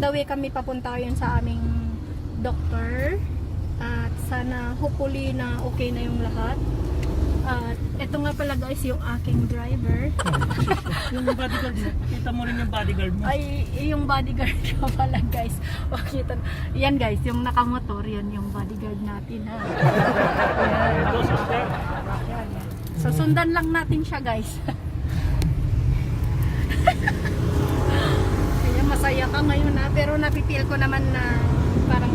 the way kami papunta yun sa aming doctor. At sana hopefully na okay na yung lahat. At ito nga pala guys yung aking driver. Yung bodyguard mo, kita mo rin yung bodyguard mo. Ay, yung bodyguard ko pala guys. Makita. Yan guys, yung nakamotor, yan yung bodyguard natin ha. So sundan lang natin siya guys. Masaya ka ngayon na pero napipil ko naman na parang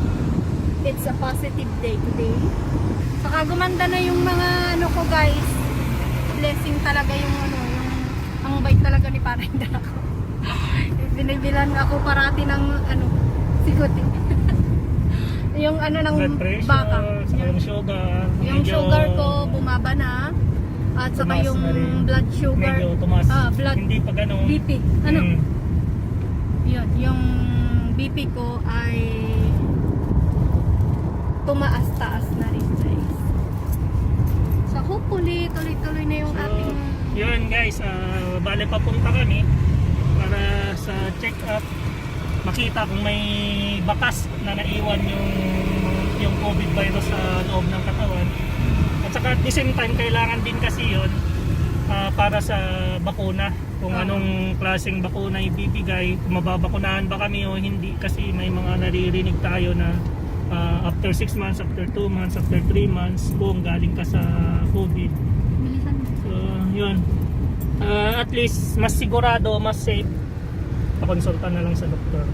it's a positive day today. Saka gumanda na yung mga ano ko guys. Blessing talaga yung ano, yung ang bait talaga ni Parang Draco. Binibilan ako parati ng ano, siguti. yung ano ng pressure, baka. yung sugar. Yung sugar ko bumaba na. At saka yung blood sugar. Medyo tumaas. Ah, blood Hindi pa ganun. BP. Ano? Mm. Yun, yung BP ko ay tumaas-taas na rin guys. So hopefully tuloy-tuloy na yung So, ating yun guys, ah, bale papunta kami para sa check-up makita kung may bakas na naiwan yung yung COVID virus sa loob ng katawan. At saka at the same time, kailangan din kasi yun ah, para sa bakuna. Kung Oo. anong klaseng bakuna ibibigay, kung mababakunahan ba kami o hindi. Kasi may mga naririnig tayo na ah, after 6 months, after 2 months, after 3 months, kung galing ka sa COVID. So, yun. Ah, at least, mas sigurado, mas safe. Pakonsulta na lang sa doktor.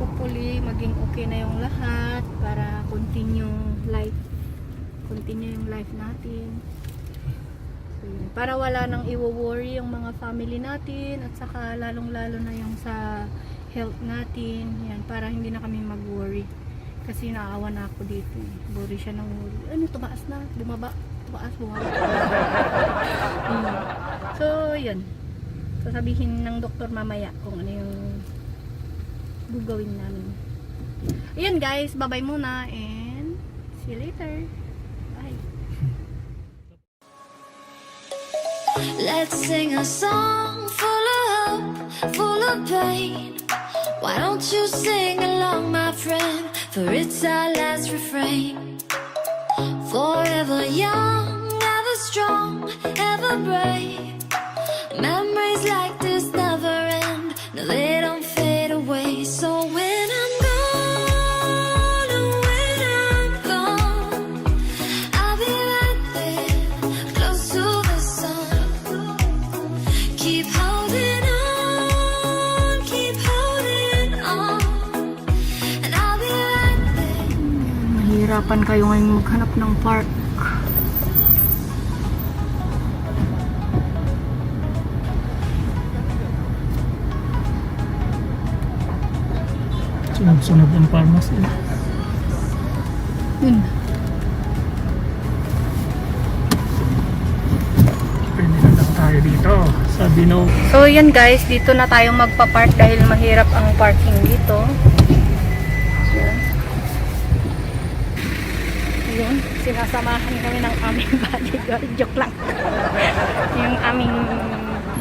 Hopefully maging okay na yung lahat para continue life. Continue yung life natin. Yun. Para wala nang iwo-worry yung mga family natin at saka lalong-lalo na yung sa health natin. Yan, para hindi na kami mag-worry. Kasi naawa na ako dito. Worry siya ng worry. Ano, tumaas na, bumaba, tumaas, bumaba. Hmm. So, yun. Sasabihin ng doktor mamaya kung ano yung gagawin namin. Ayun guys, bye-bye muna and see you later. Let's sing a song full of hope, full of pain. Why don't you sing along, my friend? For it's our last refrain. Forever young, ever strong, ever brave. Memories like Mahirapan kayo ngayon maghanap ng park. Sunod-sunod ang pharmacy. Yun. Pwede na lang tayo dito sa Bino. So yan guys, dito na tayo magpa-park dahil mahirap ang parking dito. Sinasamahan kami ng aming bodyguard. Joke lang. yung aming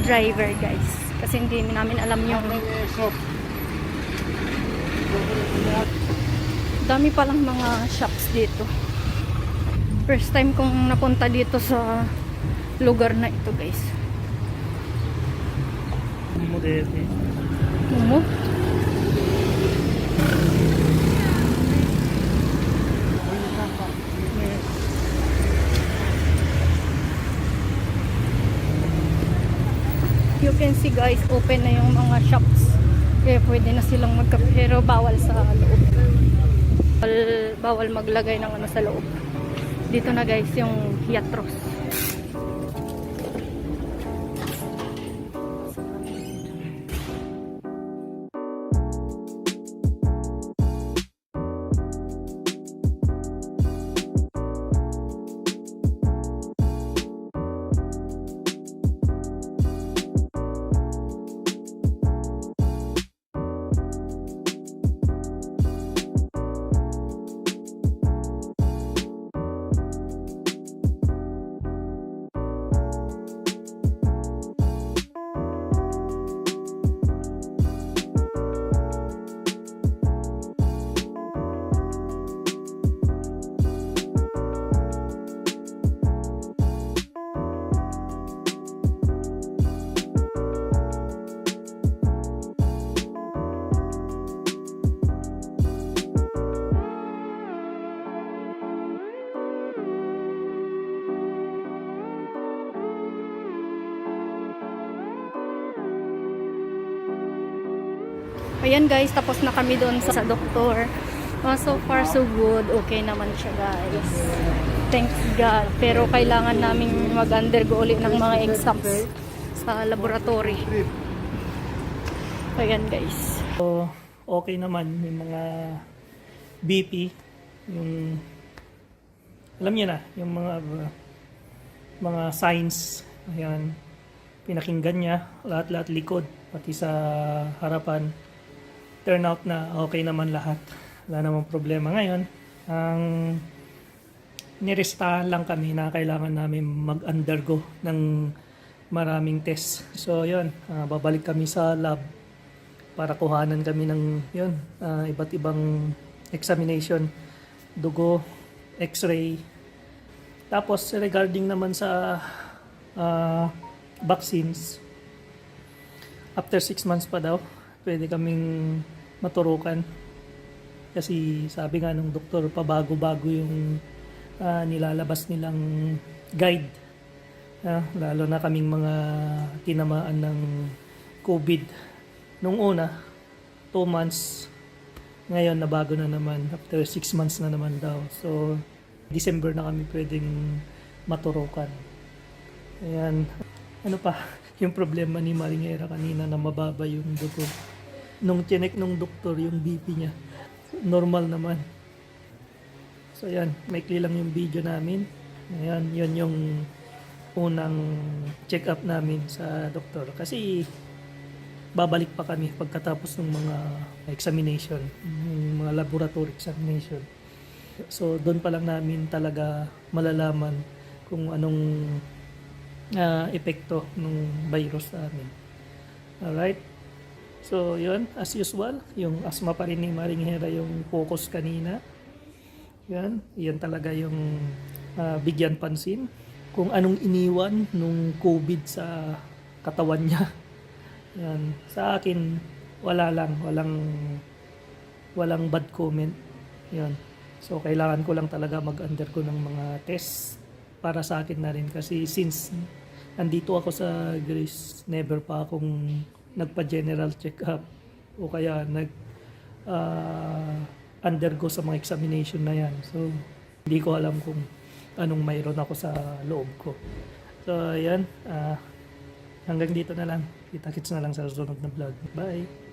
driver guys. Kasi hindi namin alam yung dami palang mga shops dito. First time kong napunta dito sa lugar na ito guys. Modete. Mo? You can see guys, open na yung mga shops. Kaya pwede na silang magkape. Pero bawal sa loob. Bawal, bawal maglagay ng ano sa loob. Dito na guys yung Hiatros. Ayan guys, tapos na kami doon sa, doktor. Ah, so far so good. Okay naman siya guys. Thanks God. Pero kailangan namin mag-undergo ulit ng mga exams sa laboratory. Ayan guys. So, okay naman yung mga BP, yung alam niyo na, yung mga mga signs, ayan, pinakinggan niya, lahat-lahat likod, pati sa harapan, turn out na okay naman lahat. Wala namang problema ngayon. Ang nirestahan lang kami na kailangan namin mag-undergo ng maraming test. So, yun, ah, babalik kami sa lab para kuhanan kami ng yun, ah, iba't ibang examination, dugo, x-ray. Tapos regarding naman sa ah, vaccines, after 6 months pa daw, pwede kaming maturukan. Kasi sabi nga ng doktor, pabago-bago yung ah, nilalabas nilang guide. Ah, lalo na kaming mga tinamaan ng COVID Nung una, 2 months. Ngayon, nabago na naman. After 6 months na naman daw. So, December na kami pwedeng maturukan. Ayan. Ano pa? Yung problema ni Maringera kanina na mababa yung dugo. Nung chinek nung doktor yung BP niya, normal naman. So, ayan. Maikli lang yung video namin. Ayan, yun yung unang check-up namin sa doktor. Kasi babalik pa kami pagkatapos ng mga examination, yung mga laboratory examination. So doon pa lang namin talaga malalaman kung anong ah, epekto ng virus sa amin. Alright? So yun, as usual, yung asthma pa rin ni Maring Hera yung focus kanina. Yan, yan talaga yung ah, bigyan pansin. Kung anong iniwan nung COVID sa katawan niya. Yan. Sa akin, wala lang. Walang, walang bad comment. Yan. So, kailangan ko lang talaga mag-undergo ng mga test para sa akin na rin. Kasi since nandito ako sa Greece, never pa akong nagpa-general check-up o kaya nag ah, undergo sa mga examination na yan. So, hindi ko alam kung anong mayroon ako sa loob ko. So, yan. ah hanggang dito na lang. Kita-kits na lang sa susunod na vlog. Bye!